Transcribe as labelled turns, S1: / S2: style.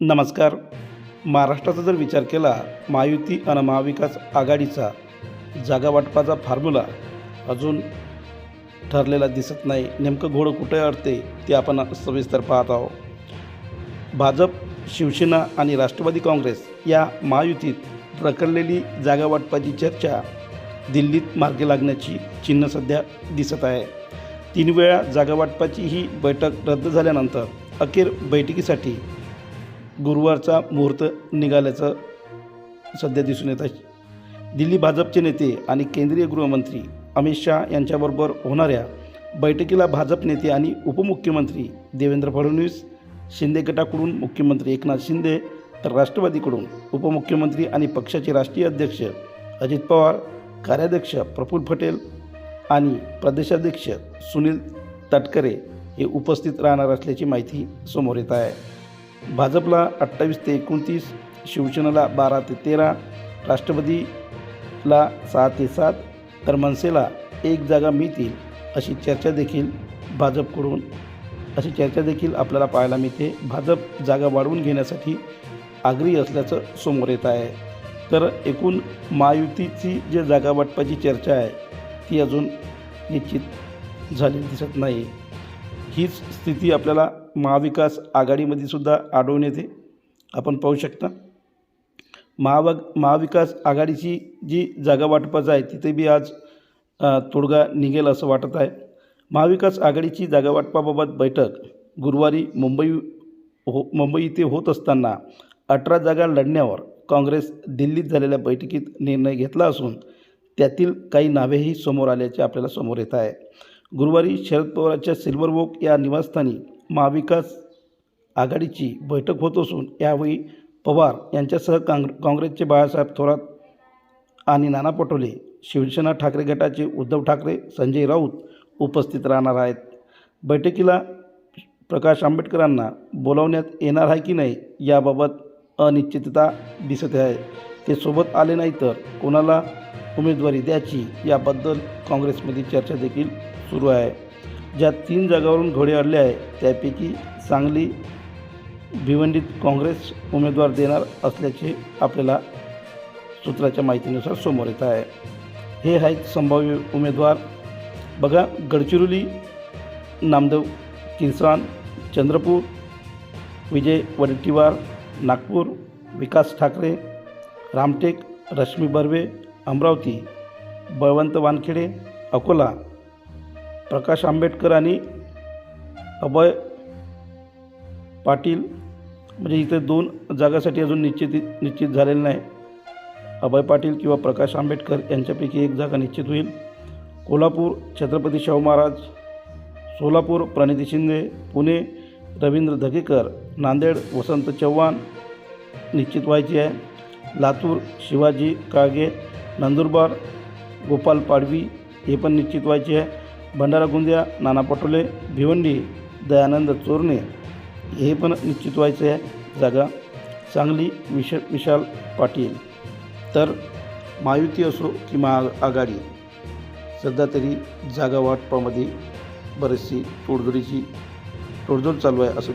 S1: नमस्कार. महाराष्ट्राचा जर विचार केला महायुती आणि महाविकास आघाडीचा जागा वाटपाचा फॉर्म्युला अजून ठरलेला दिसत नाही. नेमकं घोडं कुठे अडते ते आपण सविस्तर पाहत आहोत. भाजप शिवसेना आणि राष्ट्रवादी काँग्रेस या महायुतीत रखडलेली जागा वाटपाची चर्चा दिल्लीत मार्गी लागण्याची चिन्ह सध्या दिसत आहे. तीन वेळा जागा वाटपाची ही बैठक रद्द झाल्यानंतर अखेर बैठकीसाठी गुरुवारचा मुहूर्त निघाल्याचं सध्या दिसून येत आहे. दिल्ली भाजपचे नेते आणि केंद्रीय गृहमंत्री अमित शहा यांच्याबरोबर होणाऱ्या बैठकीला भाजप नेते आणि उपमुख्यमंत्री देवेंद्र फडणवीस शिंदे गटाकडून मुख्यमंत्री एकनाथ शिंदे तर राष्ट्रवादीकडून उपमुख्यमंत्री आणि पक्षाचे राष्ट्रीय अध्यक्ष अजित पवार कार्याध्यक्ष प्रफुल्ल पटेल आणि प्रदेशाध्यक्ष सुनील तटकरे हे उपस्थित राहणार असल्याची माहिती समोर येत आहे. भाजपला अठ्ठावीस ते एकोणतीस शिवसेनेला बारा ते तेरा राष्ट्रवादीला सहा ते सात तर मनसेला एक जागा मिळतील अशी चर्चा देखील भाजपकडून अशी चर्चा देखील आपल्याला पाहायला मिळते. भाजप जागा वाढवून घेण्यासाठी आग्रही असल्याचं समोर येत आहे. तर एकूण महायुतीची जी जागा वाटपाची चर्चा आहे ती अजून निश्चित झालेली दिसत नाही. हीच स्थिती आपल्याला महाविकास आघाडीमध्ये सुद्धा आढळून येते. आपण पाहू शकता. महावा महाविकास आघाडीची जी जागा वाटपाचं आहे तिथे बी आज तोडगा निघेल असं वाटत आहे. महाविकास आघाडीची जागा वाटपाबाबत बैठक गुरुवारी मुंबई हो मुंबई इथे होत असताना अठरा जागा लढण्यावर काँग्रेस दिल्लीत झालेल्या बैठकीत निर्णय घेतला असून त्यातील काही नावेही समोर आल्याचे आपल्याला समोर येत आहे. गुरुवारी शरद पवारांच्या सिल्वर वोक या निवासस्थानी महाविकास आघाडीची बैठक होत असून यावेळी पवार यांच्यासह काँग काँग्रेसचे बाळासाहेब थोरात आणि नाना पटोले शिवसेना ठाकरे गटाचे उद्धव ठाकरे संजय राऊत उपस्थित राहणार आहेत. बैठकीला प्रकाश आंबेडकरांना बोलावण्यात येणार आहे की नाही याबाबत अनिश्चितता दिसत आहे. ते सोबत आले नाही तर कोणाला उमेदवारी द्यायची याबद्दल काँग्रेसमध्ये चर्चा देखील सुरू आहे. ज्या तीन जागावरून घोडे अडले आहे त्यापैकी सांगली भिवंडीत काँग्रेस उमेदवार देणार असल्याचे आपल्याला सूत्राच्या माहितीनुसार समोर येत आहे. हे आहेत संभाव्य उमेदवार. बघा गडचिरोली नामदेव किन्सान चंद्रपूर विजय वडेट्टीवार नागपूर विकास ठाकरे रामटेक रश्मी बर्वे अमरावती बळवंत वानखेडे अकोला प्रकाश आंबेडकर आणि अभय पाटील म्हणजे इथे दोन जागासाठी अजून निश्चित निश्चित झालेलं नाही. अभय पाटील किंवा प्रकाश आंबेडकर यांच्यापैकी एक जागा निश्चित होईल. कोल्हापूर छत्रपती शाहू महाराज सोलापूर प्रणिती शिंदे पुणे रवींद्र धगेकर नांदेड वसंत चव्हाण निश्चित व्हायची आहे. लातूर शिवाजी काळगे नंदुरबार गोपाल पाडवी हे पण निश्चित व्हायचे आहे. भंडारा गोंदिया नाना पटोले भिवंडी दयानंद चोरणे हे पण निश्चित व्हायचं आहे जागा. सांगली विश विशाल पाटील. तर महायुती असो की महाआघाडी सध्या तरी जागा वाटपामध्ये बरीचशी तोडजोडीची तोडजोड चालू आहे असं